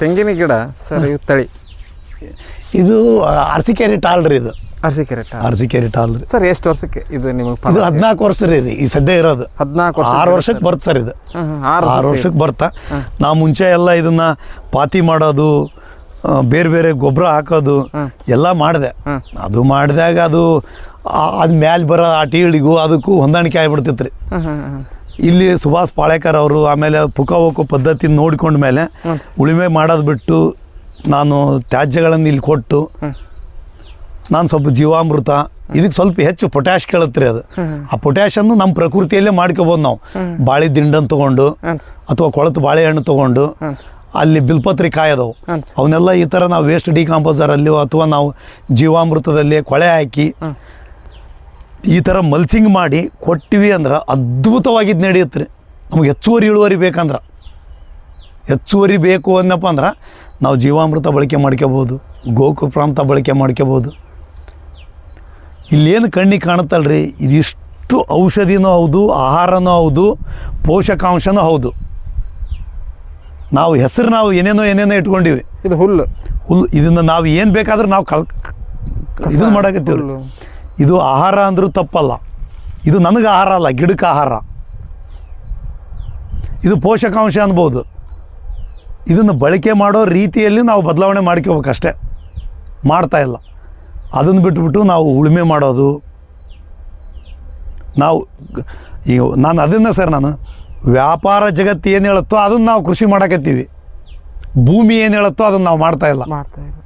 ತೆಂಗಿನ ಗಿಡ ಸರ್ ಇವು ತಳಿ. ಇದು ಅರಸಿಕೆರೆ ಟಾಲ್ ರೀ ಇದು. ಅರಸಿಕೆರೆ ಅರಸಿಕೆರೆ ಟಾಲ್. ರೀ. ಸರ್ ಎಷ್ಟು ವರ್ಷಕ್ಕೆ ಇದು ನಿಮಗೆ ಇದು ಹದಿನಾಲ್ಕು ವರ್ಷ ರೀ ಇದು ಈ ಸದ್ಯ ಇರೋದು. ಹದಿನಾಲ್ಕು ವರ್ಷ ಆರು ವರ್ಷಕ್ಕೆ ಬರುತ್ತೆ ಸರ್ ಇದು. ಆರು ವರ್ಷಕ್ಕೆ ಬರ್ತಾ. ನಾವು ಮುಂಚೆ ಎಲ್ಲ ಇದನ್ನ ಪಾತಿ ಮಾಡೋದು ಬೇರೆ ಬೇರೆ ಗೊಬ್ಬರ ಹಾಕೋದು ಎಲ್ಲ ಮಾಡಿದೆ. ಅದು ಮಾಡಿದಾಗ ಅದು ಅದು ಮ್ಯಾಲೆ ಬರೋ ಆ ಟೀಳಿಗೂ ಅದಕ್ಕೂ ಹೊಂದಾಣಿಕೆ ಆಗಿಬಿಡ್ತಿತ್ತು ರೀ. ಇಲ್ಲಿ ಸುಭಾಷ್ ಪಾಳೇಕರ್ ಅವರು ಆಮೇಲೆ ಪುಕವೋಕು ಪದ್ಧತಿ ನೋಡಿಕೊಂಡ ಮೇಲೆ ಉಳಿಮೆ ಮಾಡೋದು ಬಿಟ್ಟು ನಾನು ತ್ಯಾಜ್ಯಗಳನ್ನು ಇಲ್ಲಿ ಕೊಟ್ಟು ನಾನು ಸ್ವಲ್ಪ ಜೀವಾಮೃತ ಇದಕ್ಕೆ ಸ್ವಲ್ಪ ಹೆಚ್ಚು ಪೊಟ್ಯಾಶ್ ಕೇಳುತ್ತೆ ಅದು. ಆ ಪೊಟ್ಯಾಶನ್ನು ನಮ್ಮ ಪ್ರಕೃತಿಯಲ್ಲೇ ಮಾಡ್ಕೋಬೋದು ನಾವು. ಬಾಳೆ ದಿಂಡನ್ನು ತೊಗೊಂಡು. ಅಥವಾ ಕೊಳತು ಬಾಳೆಹಣ್ಣು ತೊಗೊಂಡು ಅಲ್ಲಿ ಬಿಲ್ಪತ್ರಿ ಕಾಯದವು. ಅವನ್ನೆಲ್ಲ ಈ ಥರ ನಾವು ವೇಸ್ಟ್ ಡಿಕಾಂಪೋಸರಲ್ಲಿ ಅಥವಾ ನಾವು ಜೀವಾಮೃತದಲ್ಲಿ ಕೊಳೆ ಹಾಕಿ. ಈ ಥರ ಮಲ್ಸಿಂಗ್ ಮಾಡಿ ಕೊಟ್ಟಿವಿ ಅಂದ್ರೆ ಅದ್ಭುತವಾಗಿದ್ದು ನಡೆಯುತ್ತೆ ರೀ. ನಮ್ಗೆ ಹೆಚ್ಚುವರಿ ಇಳುವರಿ ಬೇಕಂದ್ರೆ. ಹೆಚ್ಚುವರಿ ಬೇಕು ಅನ್ನಪ್ಪ ಅಂದ್ರೆ ನಾವು ಜೀವಾಮೃತ ಬಳಕೆ ಮಾಡ್ಕೋಬೋದು ಗೋಕುಪ್ರಾಂತ ಬಳಕೆ ಮಾಡ್ಕೋಬೋದು ಇಲ್ಲೇನು ಕಣ್ಣಿಗೆ ಕಾಣುತ್ತಲ್ರಿ ಇದಿಷ್ಟು ಔಷಧಿನೂ ಹೌದು ಆಹಾರನೂ ಹೌದು ಪೋಷಕಾಂಶನೂ ಹೌದು. ನಾವು ಹೆಸರು ನಾವು ಏನೇನೋ ಏನೇನೋ ಇಟ್ಕೊಂಡಿವಿ. ಇದು ಹುಲ್ಲು. ಹುಲ್ಲು ಇದನ್ನು ನಾವು ಏನು ಬೇಕಾದ್ರೆ ನಾವು ಕಳ್ ಇದನ್ನು ಮಾಡಕತ್ತೀವಿ. ಇದು ಆಹಾರ ಅಂದರೂ ತಪ್ಪಲ್ಲ. ಇದು ನನಗೆ ಆಹಾರ ಅಲ್ಲ, ಗಿಡಕ್ಕೆ ಆಹಾರ. ಇದು ಪೋಷಕಾಂಶ ಅನ್ಬೋದು. ಇದನ್ನು ಬಳಕೆ ಮಾಡೋ ರೀತಿಯಲ್ಲಿ ನಾವು ಬದಲಾವಣೆ ಮಾಡ್ಕೋಬೇಕಷ್ಟೆ. ಮಾಡ್ತಾ ಇಲ್ಲ. ಅದನ್ನು ಬಿಟ್ಬಿಟ್ಟು ನಾವು ಉಳುಮೆ ಮಾಡೋದು. ನಾವು ಈ ನಾನು ಅದನ್ನು ಸರ್ ನಾನು ವ್ಯಾಪಾರ ಜಗತ್ತು ಏನು ಹೇಳುತ್ತೋ ಅದನ್ನು ನಾವು ಕೃಷಿ ಮಾಡಕತ್ತೀವಿ. ಭೂಮಿ ಏನು ಹೇಳುತ್ತೋ ಅದನ್ನು ನಾವು ಮಾಡ್ತಾ ಇಲ್ಲ. ಮಾಡ್ತಾ ಇಲ್ಲ.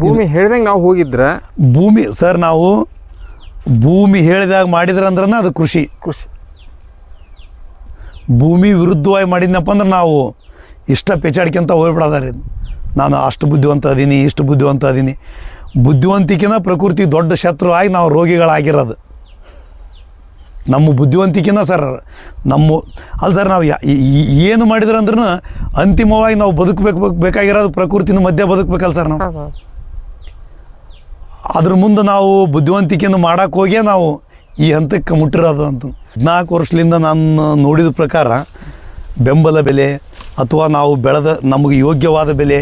ಭೂಮಿ ಹೇಳ್ದಂಗೆ ನಾವು ಹೋಗಿದ್ರೆ ಭೂಮಿ ಸರ್ ನಾವು ಭೂಮಿ ಹೇಳಿದಾಗ ಮಾಡಿದ್ರಂದ್ರೆ ಅದು ಕೃಷಿ. ಕೃಷಿ. ಭೂಮಿ ವಿರುದ್ಧವಾಗಿ ಮಾಡಿದ್ನಪ್ಪ ಅಂದ್ರೆ ನಾವು ಇಷ್ಟ ಪೆಚಾಡ್ಕೊಂತ ಹೋಗ್ಬಿಡೋದಾರಿ ನಾನು ಅಷ್ಟು ಬುದ್ಧಿವಂತ ಅದೀನಿ ಇಷ್ಟು ಬುದ್ಧಿವಂತ ಅದೀನಿ. ಬುದ್ಧಿವಂತಿಕೆನ ಪ್ರಕೃತಿ ದೊಡ್ಡ ಶತ್ರು ಆಗಿ ನಾವು ರೋಗಿಗಳಾಗಿರೋದು. ನಮ್ಮ ಬುದ್ಧಿವಂತಿಕೆನ ಸರ್ ನಮ್ಮ ಅಲ್ಲ ಸರ್ ನಾವು ಏನು ಮಾಡಿದ್ರಂದ್ರೂ ಅಂತಿಮವಾಗಿ ನಾವು ಬದುಕಬೇಕು ಬೇಕಾಗಿರೋದು ಪ್ರಕೃತಿನ ಮಧ್ಯೆ ಬದುಕಬೇಕಲ್ಲ ಸರ್ ನಾವು. ಅದ್ರ ಮುಂದೆ ನಾವು ಬುದ್ಧಿವಂತಿಕೆಯನ್ನು ಮಾಡಕ್ಕೆ ಹೋಗೇ ನಾವು ಈ ಹಂತಕ್ಕೆ ಮುಟ್ಟಿರೋದು ಅಂತ. ಹದಿನಾಲ್ಕು ವರ್ಷದಿಂದ ನಾನು ನೋಡಿದ ಪ್ರಕಾರ ಬೆಂಬಲ ಬೆಲೆ ಅಥವಾ ನಾವು ಬೆಳೆದ ನಮಗೆ ಯೋಗ್ಯವಾದ ಬೆಲೆ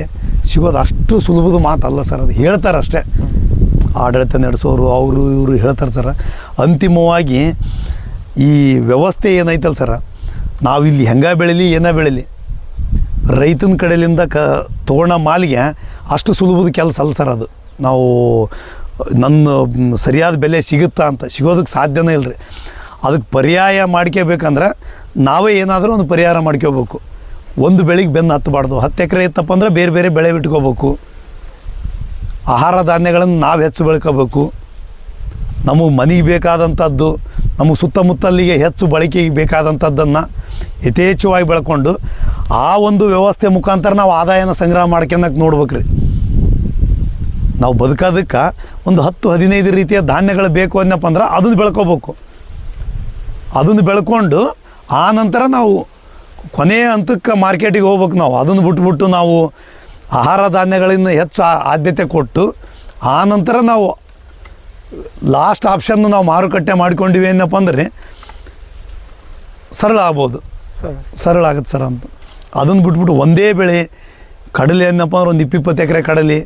ಸಿಗೋದು ಅಷ್ಟು ಸುಲಭದ ಮಾತಲ್ಲ ಸರ್, ಅದು ಹೇಳ್ತಾರೆ ಅಷ್ಟೇ. ಆಡಳಿತ ನಡೆಸೋರು, ಅವರು ಇವರು ಹೇಳ್ತಾರೆ ಸರ್. ಅಂತಿಮವಾಗಿ ಈ ವ್ಯವಸ್ಥೆ ಏನೈತಲ್ಲ ಸರ, ನಾವಿಲ್ಲಿ ಹೆಂಗೆ ಬೆಳೀಲಿ, ಏನೇ ಬೆಳೀಲಿ? ರೈತನ ಕಡೆಯಿಂದ ಕ ತೋಣ ಮಾಲಿಗೆ ಅಷ್ಟು ಸುಲಭದ ಕೆಲಸ ಅಲ್ಲ ಸರ್ ಅದು. ನಾವು, ನನ್ನ ಸರಿಯಾದ ಬೆಲೆ ಸಿಗುತ್ತಾ ಅಂತ ಸಿಗೋದಕ್ಕೆ ಸಾಧ್ಯನೇ ಇಲ್ಲ ರೀ ಅದಕ್ಕೆ ಪರ್ಯಾಯ ಮಾಡ್ಕೋಬೇಕಂದ್ರೆ ನಾವೇ ಏನಾದರೂ ಒಂದು ಪರಿಹಾರ ಮಾಡ್ಕೋಬೇಕು. ಒಂದು ಬೆಳೆಗೆ ಬೆನ್ನು ಹತ್ತಬಾರ್ದು ಹತ್ತು ಎಕರೆ ಇತ್ತಪ್ಪ ಅಂದ್ರೆ ಬೇರೆ ಬೇರೆ ಬೆಳೆ ಬಿಟ್ಕೋಬೇಕು. ಆಹಾರ ಧಾನ್ಯಗಳನ್ನು ನಾವು ಹೆಚ್ಚು ಬೆಳ್ಕೋಬೇಕು. ನಮಗೆ ಮನೆಗೆ ಬೇಕಾದಂಥದ್ದು, ನಮಗೆ ಸುತ್ತಮುತ್ತಲಿಗೆ ಹೆಚ್ಚು ಬಳಕೆಗೆ ಬೇಕಾದಂಥದ್ದನ್ನು ಯಥೇಚ್ಛವಾಗಿ ಬೆಳ್ಕೊಂಡು ಆ ಒಂದು ವ್ಯವಸ್ಥೆ ಮುಖಾಂತರ ನಾವು ಆದಾಯನ ಸಂಗ್ರಹ ಮಾಡ್ಕೊಳಕ್ಕೆ ನೋಡ್ಬೇಕ್ರಿ. ನಾವು ಬದುಕೋದಕ್ಕೆ ಒಂದು ಹತ್ತು ಹದಿನೈದು ರೀತಿಯ ಧಾನ್ಯಗಳು ಬೇಕು ಅನ್ನಪ್ಪ ಅಂದ್ರೆ ಅದನ್ನು ಬೆಳ್ಕೋಬೇಕು. ಅದನ್ನು ಬೆಳ್ಕೊಂಡು ಆ ನಂತರ ನಾವು ಕೊನೆಯ ಹಂತಕ್ಕೆ ಮಾರ್ಕೆಟಿಗೆ ಹೋಗ್ಬೇಕು ನಾವು. ಅದನ್ನು ಬಿಟ್ಬಿಟ್ಟು ನಾವು ಆಹಾರ ಧಾನ್ಯಗಳನ್ನು ಹೆಚ್ಚು ಆದ್ಯತೆ ಕೊಟ್ಟು ಆ ನಂತರ ನಾವು ಲಾಸ್ಟ್ ಆಪ್ಷನ್ ನಾವು ಮಾರುಕಟ್ಟೆ ಮಾಡ್ಕೊಂಡಿವಿ ಏನಪ್ಪ ಅಂದ್ರೆ ಸರಳ ಆಗ್ಬೋದು. ಸರ್. ಸರಳ ಆಗುತ್ತೆ ಸರ್ ಅಂತ. ಅದನ್ನು ಬಿಟ್ಬಿಟ್ಟು ಒಂದೇ ಬೆಳೆ ಕಡಲೆ ಏನಪ್ಪ ಅಂದ್ರೆ ಒಂದು ಇಪ್ಪಿಪ್ಪತ್ತು ಎಕರೆ ಕಡಲೆ.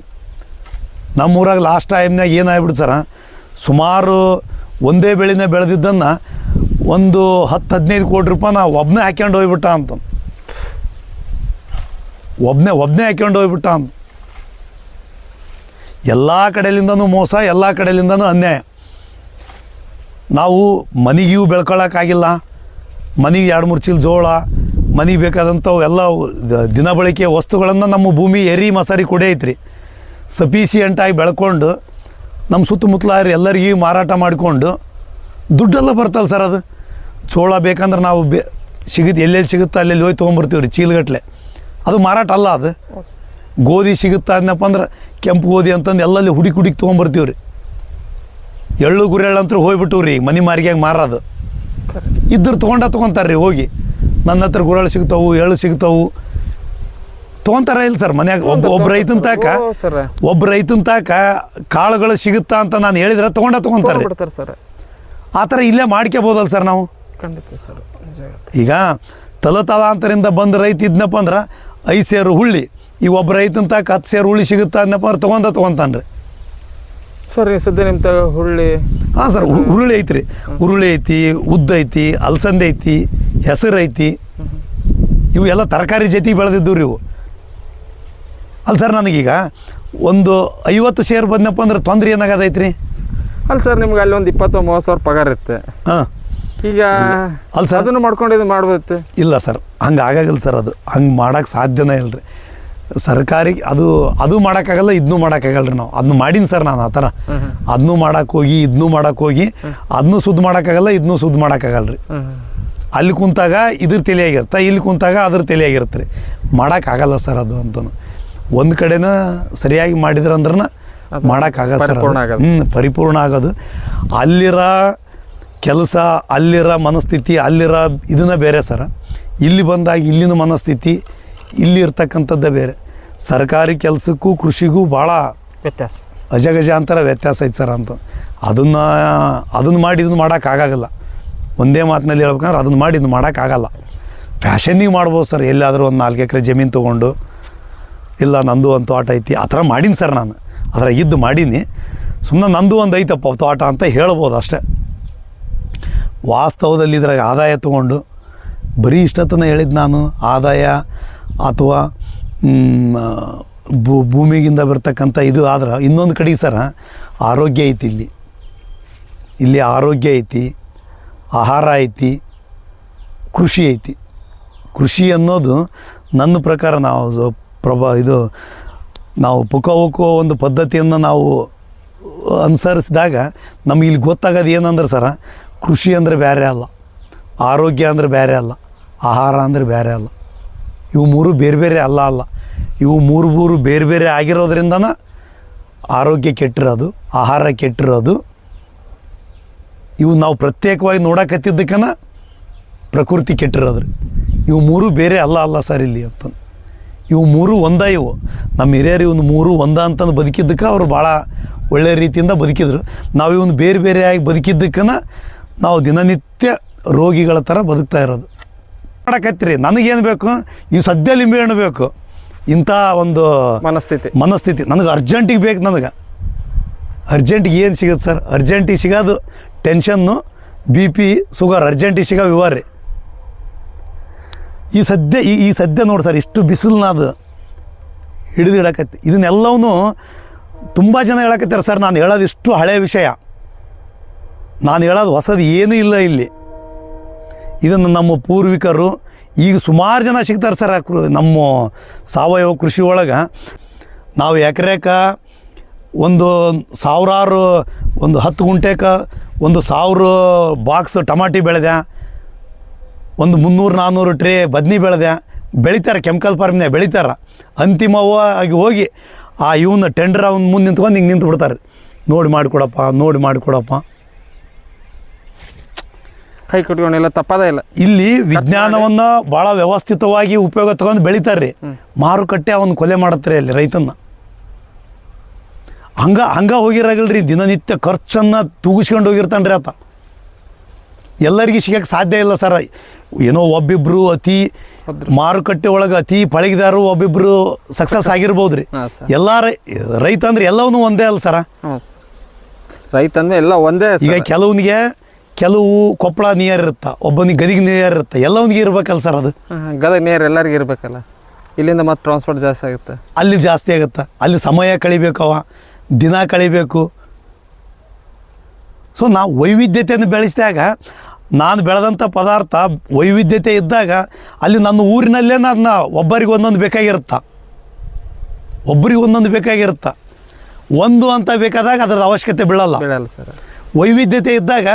ನಮ್ಮೂರಾಗ ಲಾಸ್ಟ್ ಟೈಮ್ನಾಗ ಏನಾಗ್ಬಿಡ್ತು ಸರ ಸುಮಾರು ಒಂದೇ ಬೆಳೆನ ಬೆಳೆದಿದ್ದನ್ನು ಒಂದು ಹತ್ತು ಹದಿನೈದು ಕೋಟಿ ರೂಪಾಯಿ ನಾ ಒಬ್ಬನೇ ಹಾಕ್ಯಂಡು ಹೋಗ್ಬಿಟ್ಟ ಅಂತ. ಒಬ್ಬನೇ ಒಬ್ಬನೇ ಹಾಕ್ಯಂಡು ಹೋಗ್ಬಿಟ್ಟ ಅಂತ. ಎಲ್ಲ ಕಡೆಯಿಂದನೂ ಮೋಸ, ಎಲ್ಲ ಕಡೆಯಿಂದನೂ ಅನ್ಯಾಯ. ನಾವು ಮನೆಗಿವು ಬೆಳ್ಕೊಳ್ಳೋಕ್ಕಾಗಿಲ್ಲ ಮನೆಗೆ ಎರಡು ಮೂರು ಚೀಲ ಜೋಳ, ಮನೆಗೆ ಬೇಕಾದಂಥವು ಎಲ್ಲ ದಿನ ಬಳಕೆ ವಸ್ತುಗಳನ್ನು ನಮ್ಮ ಭೂಮಿ ಎರಿ ಮಸಾರಿ ಕೊಡೆ ಐತ್ರಿ ಸಫಿಸಿಯೆಂಟಾಗಿ ಬೆಳ್ಕೊಂಡು ನಮ್ಮ ಸುತ್ತಮುತ್ತಲಾರಿ ಎಲ್ಲರಿಗೂ ಮಾರಾಟ ಮಾಡಿಕೊಂಡು ದುಡ್ಡೆಲ್ಲ ಬರ್ತಲ್ಲ ಸರ್ ಅದು. ಜೋಳ ಬೇಕಂದ್ರೆ ನಾವು ಬೇ ಸಿಗುತ್ತೆ ಎಲ್ಲೆಲ್ಲಿ ಸಿಗುತ್ತೆ ಅಲ್ಲೆಲ್ಲಿ ಹೋಗಿ ತೊಗೊಂಬರ್ತೀವಿ ರೀ ಚೀಲಗಟ್ಲೆ. ಅದು ಮಾರಾಟ ಅಲ್ಲ ಅದು. ಗೋಧಿ ಸಿಗುತ್ತಾ ಅನ್ನಪ್ಪ ಅಂದ್ರೆ ಕೆಂಪು ಗೋಧಿ ಅಂತಂದು ಎಲ್ಲಲ್ಲಿ ಹುಡುಕಿ ಹುಡುಕಿ ತೊಗೊಂಬರ್ತೀವಿ ರೀ ಎಳ್ಳು ಗುರೆಳ್ಳು ಅಂತ ಹೋಗ್ಬಿಟ್ಟು ರೀ ಮನೆ ಹಂಗೆ ಮಾರೋದು. ಇದ್ರ ತೊಗೊಂಡ ತೊಗೊಂತಾರೆ ರೀ ಹೋಗಿ. ನನ್ನ ಹತ್ರ ಗುರೆಳ್ಳು ಸಿಗ್ತಾವು ಎಳ್ಳು ಸಿಗ್ತಾವು ತೊಗೊಂತಾರ ಇಲ್ಲ ಸರ್ ಮನ್ಯಾಗ ಒಬ್ಬ ಒಬ್ಬ ರೈತನ ತಾಕ ಸರ್. ಒಬ್ಬ ರೈತನ ತಾಕ ಕಾಳುಗಳು ಸಿಗುತ್ತಾ ಅಂತ ನಾನು ಹೇಳಿದ್ರೆ ತೊಗೊಂಡ ತಗೊಂತಾರೆ ಬಿಡ್ತಾರೆ ಸರ್. ಆ ಥರ ಇಲ್ಲೇ ಮಾಡ್ಕೋಬೋದಲ್ಲ ಸರ್ ನಾವು? ಖಂಡಿತ ಸರ್. ಈಗ ತಲತಲಾಂತರಿಂದ ಬಂದ ರೈತ ಇದ್ನಪ್ಪ ಅಂದ್ರೆ ಐದು ಸೇರು ಹುಳ್ಳಿ. ಈ ಒಬ್ಬ ರೈತನ ತಾಕ ಹತ್ತು ಸೇರು ಹುಳ್ಳಿ ಸಿಗುತ್ತಾ ಅನ್ನಪ್ಪ ಅಂದ್ರೆ ತೊಗೊಂಡ ತೊಗೊಂತಾನ್ರಿ. ಸರ್ ಸದ್ಯ ನಿಮ್ಮ ಹುರುಳಿ ಹುಳ್ಳಿ? ಹಾಂ ಸರ್ ಹುರುಳಿ ಐತ್ರಿ. ಹುರುಳಿ ಐತಿ ಉದ್ದ ಐತಿ ಅಲಸಂದೆ ಐತಿ ಹೆಸರು ಐತಿ. ಇವು ಎಲ್ಲ ತರಕಾರಿ ಜೊತೆಗೆ ಬೆಳೆದಿದ್ದು ರೀ ಇವು. ಅಲ್ಲ ಸರ್ ನನಗೀಗ ಒಂದು ಐವತ್ತು ಶೇರ್ ಬಂದಪ್ಪ ಅಂದ್ರೆ ತೊಂದರೆ ಏನಾಗದೈತ್ರಿ? ಅಲ್ಲ ಸರ್ ನಿಮ್ಗೆ ಅಲ್ಲಿ ಒಂದು ಇಪ್ಪತ್ತು ಮೂವತ್ತು ಸಾವಿರ ಪಗಾರ ಇರುತ್ತೆ. ಹಾಂ. ಈಗ ಅಲ್ಲ ಸರ್. ಅದನ್ನು ಮಾಡ್ಕೊಂಡು ಇದು ಮಾಡ್ಬೋದಿತ್ತು? ಇಲ್ಲ ಸರ್ ಹಂಗೆ ಆಗಾಗಲ್ಲ ಸರ್ ಅದು. ಹಂಗೆ ಮಾಡೋಕ್ಕೆ ಸಾಧ್ಯನೇ ಇಲ್ಲ ರೀ. ಸರ್ಕಾರಿ ಅದು ಅದು ಮಾಡೋಕ್ಕಾಗಲ್ಲ ಇದನ್ನೂ ಮಾಡೋಕ್ಕಾಗಲ್ಲ ರೀ ನಾವು. ಅದನ್ನು ಮಾಡೀನಿ ಸರ್ ನಾನು ಆ ಥರ. ಅದನ್ನೂ ಮಾಡೋಕ್ಕೆ ಹೋಗಿ ಇದನ್ನೂ ಮಾಡೋಕ್ಕೆ ಹೋಗಿ ಅದನ್ನೂ ಸುದ್ದು ಮಾಡೋಕ್ಕಾಗಲ್ಲ ಇದನ್ನೂ ಶುದ್ಧ ಮಾಡೋಕ್ಕಾಗಲ್ಲ ರೀ. ಅಲ್ಲಿ ಕುಂತಾಗ ಇದ್ರ ತಲೆಯಾಗಿರುತ್ತೆ ಇಲ್ಲಿ ಕುಂತಾಗ ಅದ್ರ ತಲೆಯಾಗಿರುತ್ತೆ ರೀ. ಮಾಡೋಕ್ಕಾಗಲ್ಲ ಸರ್ ಅದು ಅಂತನು. ಒಂದು ಕಡೆನ ಸರಿಯಾಗಿ ಮಾಡಿದ್ರೆ ಅಂದ್ರೆ ಅದು ಮಾಡೋಕ್ಕಾಗಲ್ಲ ಸರ್. ಹ್ಞೂ ಪರಿಪೂರ್ಣ ಆಗೋದು. ಅಲ್ಲಿರೋ ಕೆಲಸ ಅಲ್ಲಿರೋ ಮನಸ್ಥಿತಿ ಅಲ್ಲಿರೋ ಇದನ್ನ ಬೇರೆ ಸರ. ಇಲ್ಲಿ ಬಂದಾಗ ಇಲ್ಲಿನ ಮನಸ್ಥಿತಿ ಇಲ್ಲಿ ಇರ್ತಕ್ಕಂಥದ್ದೇ ಬೇರೆ. ಸರ್ಕಾರಿ ಕೆಲಸಕ್ಕೂ ಕೃಷಿಗೂ ಭಾಳ ವ್ಯತ್ಯಾಸ. ಅಜಗಜಾಂತರ ವ್ಯತ್ಯಾಸ ಐತೆ ಸರ್ ಅಂತ. ಅದನ್ನು ಅದನ್ನು ಮಾಡಿ ಇದನ್ನು ಮಾಡೋಕ್ಕಾಗಲ್ಲ. ಒಂದೇ ಮಾತಿನಲ್ಲಿ ಹೇಳ್ಬೇಕಂದ್ರೆ ಅದನ್ನು ಮಾಡಿ ಇದನ್ನು ಮಾಡೋಕ್ಕಾಗಲ್ಲ. ಫ್ಯಾಷನ್ನಿಗೆ ಮಾಡ್ಬೋದು ಸರ್ ಎಲ್ಲಾದರೂ ಒಂದು ನಾಲ್ಕು ಎಕರೆ ಜಮೀನು ತೊಗೊಂಡು. ಇಲ್ಲ, ನಂದು ಒಂದು ತೋಟ ಐತಿ. ಆ ಥರ ಮಾಡೀನಿ ಸರ್ ನಾನು. ಅದರ ಇದ್ದು ಮಾಡೀನಿ. ಸುಮ್ಮನೆ ನಂದು ಒಂದು ಐತಪ್ಪ ತೋಟ ಅಂತ ಹೇಳ್ಬೋದು ಅಷ್ಟೇ. ವಾಸ್ತವದಲ್ಲಿ ಇದ್ರಾಗ ಆದಾಯ ತೊಗೊಂಡು, ಬರೀ ಇಷ್ಟತನ ಹೇಳಿದ್ದು ನಾನು, ಆದಾಯ ಅಥವಾ ಭೂ, ಭೂಮಿಗಿಂದ ಬರ್ತಕ್ಕಂಥ ಇದು ಆದ್ರೆ, ಇನ್ನೊಂದು ಕಡೆಗೆ ಸರ, ಆರೋಗ್ಯ ಐತಿ ಇಲ್ಲಿ. ಇಲ್ಲಿ ಆರೋಗ್ಯ ಐತಿ, ಆಹಾರ ಐತಿ, ಕೃಷಿ ಐತಿ. ಕೃಷಿ ಅನ್ನೋದು ನನ್ನ ಪ್ರಕಾರ ನಾವು ಪ್ರಭಾ, ಇದು ನಾವು ಪುಕವುಕೋ ಒಂದು ಪದ್ಧತಿಯನ್ನು ನಾವು ಅನುಸರಿಸಿದಾಗ ನಮಗೆ ಇಲ್ಲಿ ಗೊತ್ತಾಗೋದು ಏನಂದ್ರೆ ಸರ, ಕೃಷಿ ಅಂದರೆ ಬೇರೆ ಅಲ್ಲ, ಆರೋಗ್ಯ ಅಂದರೆ ಬೇರೆ ಅಲ್ಲ, ಆಹಾರ ಅಂದರೆ ಬೇರೆ ಅಲ್ಲ. ಇವು ಮೂರು ಬೇರೆ ಬೇರೆ ಅಲ್ಲ ಅಲ್ಲ. ಇವು ಮೂರು ಮೂರು ಬೇರೆ ಬೇರೆ ಆಗಿರೋದ್ರಿಂದನ ಆರೋಗ್ಯ ಕೆಟ್ಟಿರೋದು, ಆಹಾರ ಕೆಟ್ಟಿರೋದು. ಇವು ನಾವು ಪ್ರತ್ಯೇಕವಾಗಿ ನೋಡಕತ್ತಿದ್ದಕ್ಕನ ಪ್ರಕೃತಿ ಕೆಟ್ಟಿರೋದ್ರಿ. ಇವು ಮೂರು ಬೇರೆ ಅಲ್ಲ ಅಲ್ಲ ಸರ್ ಇಲ್ಲಿ ಅಂತ. ಇವು ಮೂರು ಒಂದ ಇವು. ನಮ್ಮ ಹಿರಿಯರು ಇವನು ಮೂರು ಒಂದ ಅಂತಂದು ಬದುಕಿದ್ದಕ್ಕೆ ಅವರು ಭಾಳ ಒಳ್ಳೆಯ ರೀತಿಯಿಂದ ಬದುಕಿದ್ರು. ನಾವು ಇವನು ಬೇರೆ ಬೇರೆಯಾಗಿ ಬದುಕಿದ್ದಕ್ಕನ ನಾವು ದಿನನಿತ್ಯ ರೋಗಿಗಳ ಥರ ಬದುಕ್ತಾ ಇರೋದು. ಮಾಡಕತ್ತಿರಿ ನನಗೇನು ಬೇಕು? ಈ ಸದ್ಯ ಲಿಂಬೆ ಹಣ್ಣು ಬೇಕು. ಇಂಥ ಒಂದು ಮನಸ್ಥಿತಿ. ಮನಸ್ಥಿತಿ. ನನಗೆ ಅರ್ಜೆಂಟಿಗೆ ಬೇಕು ನನಗೆ. ಅರ್ಜೆಂಟಿಗೆ ಏನು ಸಿಗುತ್ತೆ ಸರ್? ಅರ್ಜೆಂಟಿಗೆ ಸಿಗೋದು ಟೆನ್ಷನ್ನು ಬಿ ಪಿ ಶುಗರ್ ಅರ್ಜೆಂಟಿಗೆ ಸಿಗೋ ವಿವರ ರೀ ಈ ಸದ್ಯ ಈ ಈ ಸದ್ಯ ನೋಡಿ ಸರ್, ಇಷ್ಟು ಬಿಸಿಲನ್ನ ಅದು ಹಿಡಿದು ಇಡಕತ್ತಿ ಇದನ್ನೆಲ್ಲವೂ ತುಂಬ ಜನ ಹೇಳಕತ್ತಾರೆ ಸರ್, ನಾನು ಹೇಳೋದು ಇಷ್ಟು ಹಳೆಯ ವಿಷಯ. ನಾನು ಹೇಳೋದು ಹೊಸದು ಏನೂ ಇಲ್ಲ ಇಲ್ಲಿ. ಇದನ್ನು ನಮ್ಮ ಪೂರ್ವಿಕರು ಈಗ ಸುಮಾರು ಜನ ಸಿಗ್ತಾರೆ ಸರ್ ನಮ್ಮ ಸಾವಯವ ಕೃಷಿ ಒಳಗೆ. ನಾವು ಎಕರೆಕ ಒಂದು ಸಾವಿರಾರು, ಒಂದು ಹತ್ತು ಗುಂಟೆಕ ಒಂದು ಸಾವಿರ ಬಾಕ್ಸ್ ಟಮಾಟಿ ಬೆಳೆದೆ. ಒಂದು ಮುನ್ನೂರು ನಾನ್ನೂರು ಟ್ರೇ ಬದ್ನಿ ಬೆಳೆದೆ. ಬೆಳಿತಾರೆ ಕೆಮಿಕಲ್ ಫಾರ್ಮ್ನೇ ಬೆಳಿತಾರೆ. ಅಂತಿಮವಾಗಿ ಹೋಗಿ ಆ ಇವನ್ನ ಟೆಂಡರ್ ಅವ್ನ ಮುಂದೆ ನಿಂತ್ಕೊಂಡು ಹಿಂಗೆ ನಿಂತು ಬಿಡ್ತಾರೆ ನೋಡಿ ಮಾಡಿಕೊಡಪ್ಪ ನೋಡಿ ಮಾಡಿಕೊಡಪ್ಪ. ಕೈ ಕಟ್ಕೊಂಡಿಲ್ಲ ತಪ್ಪದೇ ಇಲ್ಲ. ಇಲ್ಲಿ ವಿಜ್ಞಾನವನ್ನು ಭಾಳ ವ್ಯವಸ್ಥಿತವಾಗಿ ಉಪಯೋಗ ತಗೊಂಡು ಬೆಳಿತಾರೆ ರೀ ಮಾರುಕಟ್ಟೆ ಅವನು ಕೊಲೆ ಮಾಡತ್ತಾರೆ ಅಲ್ಲಿ ರೈತನ ಹಂಗ ಹಂಗ ಹೋಗಿರಾಗಲ್ರಿ ದಿನನಿತ್ಯ ಖರ್ಚನ್ನು ತೂಗಿಸ್ಕೊಂಡು ಹೋಗಿರ್ತಾನೆ ರೀ ಆತ. ಎಲ್ಲರಿಗೂ ಸಿಗಕ್ಕೆ ಸಾಧ್ಯ ಇಲ್ಲ ಸರ್. ಏನೋ ಒಬ್ಬಿಬ್ರು ಅತಿ ಮಾರುಕಟ್ಟೆ ಒಳಗೆ ಅತಿ ಪಳಗಿದಾರು ಒಬ್ಬಿಬ್ರು ಸಕ್ಸಸ್ ಆಗಿರ್ಬೋದು ರೀ ಎಲ್ಲ ರೈತ ಅಂದ್ರೆ ಎಲ್ಲವನ್ನೂ ಒಂದೇ ಅಲ್ಲ ಸರ. ರೈತ ಅಂದ್ರೆ ಎಲ್ಲ ಒಂದೇ ಈಗ ಕೆಲವನಿಗೆ ಕೆಲವು ಕೊಪ್ಪಳ ನಿಯರ್ ಇರುತ್ತೆ ಒಬ್ಬನಿಗೆ ಗದಿಗೆ ನಿಯರ್ ಇರುತ್ತೆ ಎಲ್ಲವನಿಗೆ ಇರ್ಬೇಕಲ್ಲ ಸರ್ ಅದು. ಗದಗ ನಿಯರ್ ಎಲ್ಲರಿಗೂ ಇರಬೇಕಲ್ಲ. ಇಲ್ಲಿಂದ ಮತ್ತೆ ಟ್ರಾನ್ಸ್ಪೋರ್ಟ್ ಜಾಸ್ತಿ ಆಗುತ್ತೆ. ಅಲ್ಲಿ ಜಾಸ್ತಿ ಆಗುತ್ತೆ. ಅಲ್ಲಿ ಸಮಯ ಕಳಿಬೇಕವ ದಿನ ಕಳಿಬೇಕು. ಸೊ ನಾವು ವೈವಿಧ್ಯತೆಯನ್ನು ಬೆಳೆಸಿದಾಗ ನಾನು ಬೆಳೆದಂಥ ಪದಾರ್ಥ ವೈವಿಧ್ಯತೆ ಇದ್ದಾಗ ಅಲ್ಲಿ ನನ್ನ ಊರಿನಲ್ಲೇ ನನ್ನ ಒಬ್ಬರಿಗೆ ಒಂದೊಂದು ಬೇಕಾಗಿರುತ್ತ? ಒಬ್ಬರಿಗೆ ಒಂದೊಂದು ಬೇಕಾಗಿರುತ್ತ? ಒಂದು ಅಂತ ಬೇಕಾದಾಗ ಅದರ ಅವಶ್ಯಕತೆ ಬೀಳಲ್ಲ. ಬೀಳಲ್ಲ ಸರ್. ವೈವಿಧ್ಯತೆ ಇದ್ದಾಗ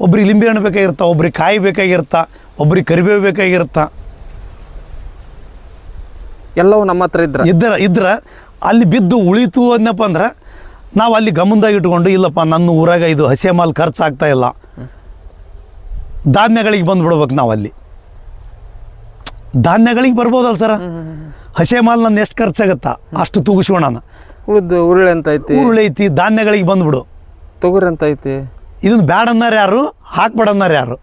ಒಬ್ರಿಗೆ ಲಿಂಬೆ ಹಣ್ಣು ಬೇಕಾಗಿರ್ತಾ ಒಬ್ರಿಗೆ ಕಾಯಿ ಬೇಕಾಗಿರ್ತಾ ಒಬ್ರಿಗೆ ಕರಿಬೇವು ಬೇಕಾಗಿರುತ್ತಾ? ಎಲ್ಲವೂ ನಮ್ಮ ಹತ್ರ ಇದ್ರೆ. ಇದ್ರೆ ಇದ್ರೆ ಅಲ್ಲಿ ಬಿದ್ದು ಉಳಿತು ಅಂದ್ನಪ್ಪ ಅಂದ್ರೆ ನಾವು ಅಲ್ಲಿ ಗಮನದಾಗ ಇಟ್ಕೊಂಡು ಇಲ್ಲಪ್ಪ ನನ್ನ ಊರಾಗ ಇದು ಹಸಿ ಮಾಲ್ ಖರ್ಚಾಗ್ತಾ ಇಲ್ಲ. ಧಾನ್ಯಗಳಿಗೆ ಬಂದ್ಬಿಡ್ಬೇಕು ನಾವು ಅಲ್ಲಿ ಧಾನ್ಯಗಳಿಗೆ ಬರ್ಬೋದಲ್ಲ ಸರ? ಹಸೆ ಮಾಲ್ ನನ್ನ ಎಷ್ಟು ಖರ್ಚಾಗತ್ತಾ? ಅಷ್ಟು ತೂಗಿಸೋಣ ಉಳಿದು ಉರುಳೆ ಅಂತ ಐತಿ. ಉರುಳೆ ಐತಿ ಧಾನ್ಯಗಳಿಗೆ ಬಂದ್ಬಿಡು. ತೊಗರಿ ಅಂತ ಐತಿ. ಇದನ್ನ ಬ್ಯಾಡ ಅನ್ನಾರ ಯಾರು? ಹಾಕ್ಬೇಡ ಅನ್ನಾರ ಯಾರು?